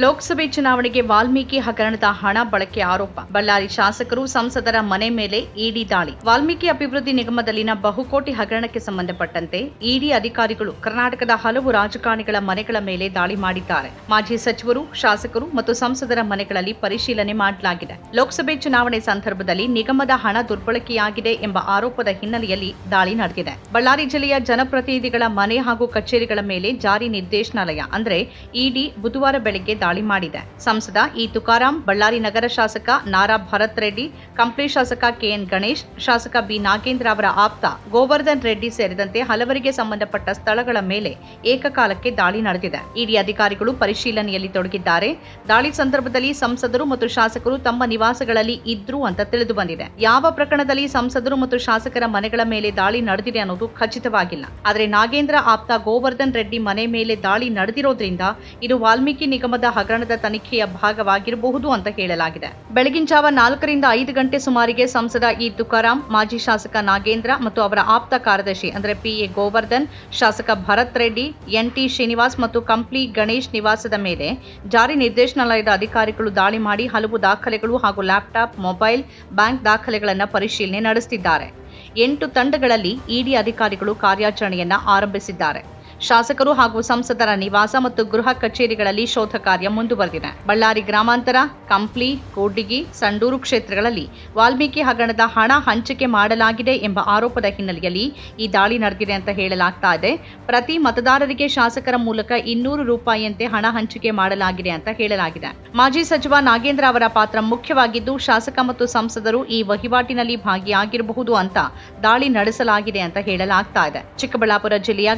ಲೋಕಸಭೆ ಚುನಾವಣೆಗೆ ವಾಲ್ಮೀಕಿ ಹಗರಣದ ಹಣ ಬಳಕೆ ಆರೋಪ. ಬಳ್ಳಾರಿ ಶಾಸಕರು ಸಂಸದರ ಮನೆ ಮೇಲೆ ಇಡಿ ದಾಳಿ. ವಾಲ್ಮೀಕಿ ಅಭಿವೃದ್ಧಿ ನಿಗಮದಲ್ಲಿನ ಬಹುಕೋಟಿ ಹಗರಣಕ್ಕೆ ಸಂಬಂಧಪಟ್ಟಂತೆ ಇಡಿ ಅಧಿಕಾರಿಗಳು ಕರ್ನಾಟಕದ ಹಲವು ರಾಜಕಾರಣಿಗಳ ಮನೆಗಳ ಮೇಲೆ ದಾಳಿ ಮಾಡಿದ್ದಾರೆ. ಮಾಜಿ ಸಚಿವರು, ಶಾಸಕರು ಮತ್ತು ಸಂಸದರ ಮನೆಗಳಲ್ಲಿ ಪರಿಶೀಲನೆ ಮಾಡಲಾಗಿದೆ. ಲೋಕಸಭೆ ಚುನಾವಣೆ ಸಂದರ್ಭದಲ್ಲಿ ನಿಗಮದ ಹಣ ದುರ್ಬಳಕೆಯಾಗಿದೆ ಎಂಬ ಆರೋಪದ ಹಿನ್ನೆಲೆಯಲ್ಲಿ ದಾಳಿ ನಡೆದಿದೆ. ಬಳ್ಳಾರಿ ಜಿಲ್ಲೆಯ ಜನಪ್ರತಿನಿಧಿಗಳ ಮನೆ ಹಾಗೂ ಕಚೇರಿಗಳ ಮೇಲೆ ಜಾರಿ ನಿರ್ದೇಶನಾಲಯ, ಅಂದ್ರೆ ಇಡಿ ಬುಧವಾರ ಬೆಳಗ್ಗೆ ದಾಳಿ ಮಾಡಿದೆ. ಸಂಸದ ಈ ತುಕಾರಾಂ, ಬಳ್ಳಾರಿ ನಗರ ಶಾಸಕ ನಾರಾ ಭರತ್ ರೆಡ್ಡಿ, ಕಂಪ್ಲಿ ಶಾಸಕ ಕೆಎನ್ ಗಣೇಶ್, ಶಾಸಕ ಬಿ. ನಾಗೇಂದ್ರ ಅವರ ಆಪ್ತ ಗೋವರ್ಧನ್ ರೆಡ್ಡಿ ಸೇರಿದಂತೆ ಹಲವರಿಗೆ ಸಂಬಂಧಪಟ್ಟ ಸ್ಥಳಗಳ ಮೇಲೆ ಏಕಕಾಲಕ್ಕೆ ದಾಳಿ ನಡೆದಿದೆ. ಇಡಿ ಅಧಿಕಾರಿಗಳು ಪರಿಶೀಲನೆಯಲ್ಲಿ ತೊಡಗಿದ್ದಾರೆ. ದಾಳಿ ಸಂದರ್ಭದಲ್ಲಿ ಸಂಸದರು ಮತ್ತು ಶಾಸಕರು ತಮ್ಮ ನಿವಾಸಗಳಲ್ಲಿ ಇದ್ರು ಅಂತ ತಿಳಿದು ಬಂದಿದೆ. ಯಾವ ಪ್ರಕರಣದಲ್ಲಿ ಸಂಸದರು ಮತ್ತು ಶಾಸಕರ ಮನೆಗಳ ಮೇಲೆ ದಾಳಿ ನಡೆದಿದೆ ಅನ್ನೋದು ಖಚಿತವಾಗಿಲ್ಲ. ಆದರೆ ನಾಗೇಂದ್ರ ಆಪ್ತ ಗೋವರ್ಧನ್ ರೆಡ್ಡಿ ಮನೆ ಮೇಲೆ ದಾಳಿ ನಡೆದಿರೋದ್ರಿಂದ ಇದು ವಾಲ್ಮೀಕಿ ನಿಗಮದ ಹಗರಣದ ತನಿಖೆಯ ಭಾಗವಾಗಿರಬಹುದು ಅಂತ ಹೇಳಲಾಗಿದೆ. ಬೆಳಗಿನ ಜಾವ ನಾಲ್ಕರಿಂದ ಐದು ಗಂಟೆ ಸುಮಾರಿಗೆ ಸಂಸದ ಇ ತುಕಾರಾಂ, ಮಾಜಿ ಶಾಸಕ ನಾಗೇಂದ್ರ ಮತ್ತು ಅವರ ಆಪ್ತ ಕಾರ್ಯದರ್ಶಿ ಅಂದರೆ ಪಿಎ ಗೋವರ್ಧನ್, ಶಾಸಕ ಭರತ್ ರೆಡ್ಡಿ ಎನ್ಟಿ ಶ್ರೀನಿವಾಸ್ ಮತ್ತು ಕಂಪ್ಲಿ ಗಣೇಶ್ ನಿವಾಸದ ಮೇಲೆ ಜಾರಿ ನಿರ್ದೇಶನಾಲಯದ ಅಧಿಕಾರಿಗಳು ದಾಳಿ ಮಾಡಿ ಹಲವು ದಾಖಲೆಗಳು ಹಾಗೂ ಲ್ಯಾಪ್ಟಾಪ್, ಮೊಬೈಲ್, ಬ್ಯಾಂಕ್ ದಾಖಲೆಗಳನ್ನು ಪರಿಶೀಲನೆ ನಡೆಸುತ್ತಿದ್ದಾರೆ ಎಂಟು ತಂಡಗಳಲ್ಲಿ ಇಡಿ ಅಧಿಕಾರಿಗಳು ಕಾರ್ಯಾಚರಣೆಯನ್ನ ಆರಂಭಿಸಿದ್ದಾರೆ. ಶಾಸಕರು ಹಾಗೂ ಸಂಸದರ ನಿವಾಸ ಮತ್ತು ಗೃಹ ಕಚೇರಿಗಳಲ್ಲಿ ಶೋಧ ಕಾರ್ಯ ಮುಂದುವರೆದಿದೆ. ಬಳ್ಳಾರಿ ಗ್ರಾಮಾಂತರ, ಕಂಪ್ಲಿ, ಕೋಡಿಗಿ, ಸಂಡೂರು ಕ್ಷೇತ್ರಗಳಲ್ಲಿ ವಾಲ್ಮೀಕಿ ಹಗರಣದ ಹಣ ಹಂಚಿಕೆ ಮಾಡಲಾಗಿದೆ ಎಂಬ ಆರೋಪದ ಹಿನ್ನೆಲೆಯಲ್ಲಿ ಈ ದಾಳಿ ನಡೆದಿದೆ ಅಂತ ಹೇಳಲಾಗ್ತಾ ಇದೆ. ಪ್ರತಿ ಮತದಾರರಿಗೆ ಶಾಸಕರ ಮೂಲಕ ಇನ್ನೂರು ರೂಪಾಯಿಯಂತೆ ಹಣ ಹಂಚಿಕೆ ಮಾಡಲಾಗಿದೆ ಅಂತ ಹೇಳಲಾಗಿದೆ. ಮಾಜಿ ಸಚಿವ ನಾಗೇಂದ್ರ ಅವರ ಪಾತ್ರ ಮುಖ್ಯವಾಗಿದ್ದು, ಶಾಸಕ ಮತ್ತು ಸಂಸದರು ಈ ವಹಿವಾಟಿನಲ್ಲಿ ಭಾಗಿಯಾಗಿರಬಹುದು ಅಂತ ದಾಳಿ ನಡೆಸಲಾಗಿದೆ ಅಂತ ಹೇಳಲಾಗ್ತಾ ಇದೆ. ಚಿಕ್ಕಬಳ್ಳಾಪುರ ಜಿಲ್ಲೆಯ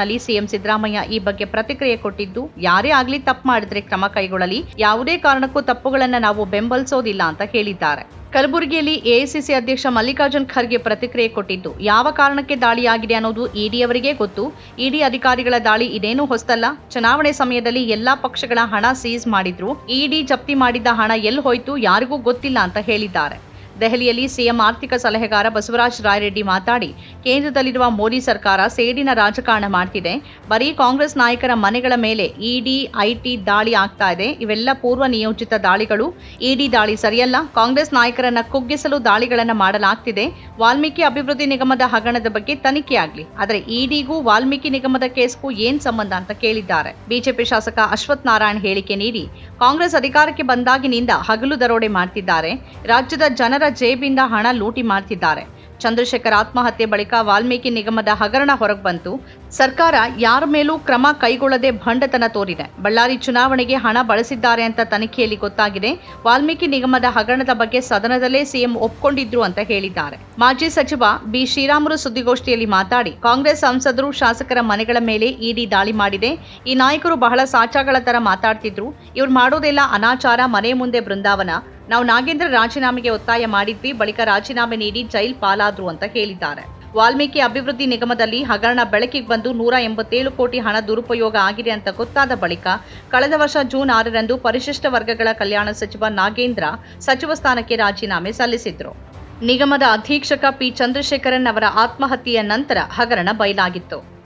ಗೌರಿಬಿದನೂರಿನಲ್ಲಿ ಸಿಎಂ ಸಿದ್ದರಾಮಯ್ಯ ಈ ಬಗ್ಗೆ ಪ್ರತಿಕ್ರಿಯೆ ಕೊಟ್ಟಿದ್ದು, ಯಾರೇ ಆಗಲಿ ತಪ್ಪು ಮಾಡಿದ್ರೆ ಕ್ರಮ ಕೈಗೊಳ್ಳಲಿ, ಯಾವುದೇ ಕಾರಣಕ್ಕೂ ತಪ್ಪುಗಳನ್ನು ನಾವು ಬೆಂಬಲಿಸೋದಿಲ್ಲ ಅಂತ ಹೇಳಿದ್ದಾರೆ. ಕಲಬುರಗಿಯಲ್ಲಿ ಎಐಸಿಸಿ ಅಧ್ಯಕ್ಷ ಮಲ್ಲಿಕಾರ್ಜುನ್ ಖರ್ಗೆ ಪ್ರತಿಕ್ರಿಯೆ ಕೊಟ್ಟಿದ್ದು, ಯಾವ ಕಾರಣಕ್ಕೆ ದಾಳಿಯಾಗಿದೆ ಅನ್ನೋದು ಇಡಿಯವರಿಗೆ ಗೊತ್ತು. ಇಡಿ ಅಧಿಕಾರಿಗಳ ದಾಳಿ ಇದೇನೂ ಹೊಸ್ತಲ್ಲ. ಚುನಾವಣೆ ಸಮಯದಲ್ಲಿ ಎಲ್ಲಾ ಪಕ್ಷಗಳ ಹಣ ಸೀಸ್ ಮಾಡಿದ್ರು. ಇಡಿ ಜಪ್ತಿ ಮಾಡಿದ್ದ ಹಣ ಎಲ್ಲಿ ಹೋಯ್ತು ಯಾರಿಗೂ ಗೊತ್ತಿಲ್ಲ ಅಂತ ಹೇಳಿದ್ದಾರೆ. ದೆಹಲಿಯಲ್ಲಿ ಸಿಎಂ ಆರ್ಥಿಕ ಸಲಹೆಗಾರ ಬಸವರಾಜ ರಾಯರೆಡ್ಡಿ ಮಾತಾಡಿ, ಕೇಂದ್ರದಲ್ಲಿರುವ ಮೋದಿ ಸರ್ಕಾರ ಸೇಡಿನ ರಾಜಕಾರಣ ಮಾಡ್ತಿದೆ. ಬರೀ ಕಾಂಗ್ರೆಸ್ ನಾಯಕರ ಮನೆಗಳ ಮೇಲೆ ಇಡಿ, ಐಟಿ ದಾಳಿ ಆಗ್ತಾ ಇದೆ. ಇವೆಲ್ಲ ಪೂರ್ವ ನಿಯೋಜಿತ ದಾಳಿಗಳು. ಇಡಿ ದಾಳಿ ಸರಿಯಲ್ಲ. ಕಾಂಗ್ರೆಸ್ ನಾಯಕರನ್ನ ಕುಗ್ಗಿಸಲು ದಾಳಿಗಳನ್ನ ಮಾಡಲಾಗ್ತಿದೆ. ವಾಲ್ಮೀಕಿ ಅಭಿವೃದ್ಧಿ ನಿಗಮದ ಹಗರಣದ ಬಗ್ಗೆ ತನಿಖೆಯಾಗಲಿ ಆದರೆ ಇಡಿಗೂ ವಾಲ್ಮೀಕಿ ನಿಗಮದ ಕೇಸ್ಗೂ ಏನ್ ಸಂಬಂಧ ಅಂತ ಕೇಳಿದ್ದಾರೆ. ಬಿಜೆಪಿ ಶಾಸಕ ಅಶ್ವಥ್ ನಾರಾಯಣ್ ಹೇಳಿಕೆ ನೀಡಿ, ಕಾಂಗ್ರೆಸ್ ಅಧಿಕಾರಕ್ಕೆ ಬಂದಾಗಿನಿಂದ ಹಗಲು ದರೋಡೆ ಮಾಡ್ತಿದ್ದಾರೆ. ರಾಜ್ಯದ ಜನರ ಜೇಬಿಂದ ಹಣ ಲೂಟಿ ಮಾಡ್ತಿದ್ದಾರೆ. ಚಂದ್ರಶೇಖರ್ ಆತ್ಮಹತ್ಯೆ ಬಳಿಕ ವಾಲ್ಮೀಕಿ ನಿಗಮದ ಹಗರಣ ಹೊರಗೆ ಬಂತು. ಸರ್ಕಾರ ಯಾರ ಮೇಲೂ ಕ್ರಮ ಕೈಗೊಳ್ಳದೆ ಭಂಡತನ ತೋರಿದೆ. ಬಳ್ಳಾರಿ ಚುನಾವಣೆಗೆ ಹಣ ಬಳಸಿದ್ದಾರೆ ಅಂತ ತನಿಖೆಯಲ್ಲಿ ಗೊತ್ತಾಗಿದೆ. ವಾಲ್ಮೀಕಿ ನಿಗಮದ ಹಗರಣದ ಬಗ್ಗೆ ಸದನದಲ್ಲೇ ಸಿಎಂ ಒಪ್ಕೊಂಡಿದ್ರು ಅಂತ ಹೇಳಿದ್ದಾರೆ. ಮಾಜಿ ಸಚಿವ ಬಿ ಶ್ರೀರಾಮುಲು ಸುದ್ದಿಗೋಷ್ಠಿಯಲ್ಲಿ ಮಾತಾಡಿ, ಕಾಂಗ್ರೆಸ್ ಸಂಸದರು ಶಾಸಕರ ಮನೆಗಳ ಮೇಲೆ ಇಡಿ ದಾಳಿ ಮಾಡಿದೆ. ಈ ನಾಯಕರು ಬಹಳ ಸಾಚಾಗಳ ತರ ಮಾತಾಡ್ತಿದ್ರು. ಇವ್ರು ಮಾಡೋದೆಲ್ಲ ಅನಾಚಾರ, ಮನೆ ಮುಂದೆ ಬೃಂದಾವನ. ನಾವು ನಾಗೇಂದ್ರ ರಾಜೀನಾಮೆಗೆ ಒತ್ತಾಯ ಮಾಡಿದ್ವಿ, ಬಳಿಕ ರಾಜೀನಾಮೆ ನೀಡಿ ಜೈಲ್ ಪಾಲಾದ್ರು ಅಂತ ಹೇಳಿದ್ದಾರೆ. ವಾಲ್ಮೀಕಿ ಅಭಿವೃದ್ಧಿ ನಿಗಮದಲ್ಲಿ ಹಗರಣ ಬೆಳಕಿಗೆ ಬಂದು ನೂರ ಎಂಬತ್ತೇಳು ಕೋಟಿ ಹಣ ದುರುಪಯೋಗ ಆಗಿದೆ ಅಂತ ಗೊತ್ತಾದ ಬಳಿಕ ಕಳೆದ ವರ್ಷ ಜೂನ್ ಆರರಂದು ಪರಿಶಿಷ್ಟ ವರ್ಗಗಳ ಕಲ್ಯಾಣ ಸಚಿವ ನಾಗೇಂದ್ರ ಸಚಿವ ಸ್ಥಾನಕ್ಕೆ ರಾಜೀನಾಮೆ ಸಲ್ಲಿಸಿದ್ರು. ನಿಗಮದ ಅಧೀಕ್ಷಕ ಪಿ ಚಂದ್ರಶೇಖರನ್ ಅವರ ಆತ್ಮಹತ್ಯೆಯ ನಂತರ ಹಗರಣ ಬಯಲಾಗಿತ್ತು.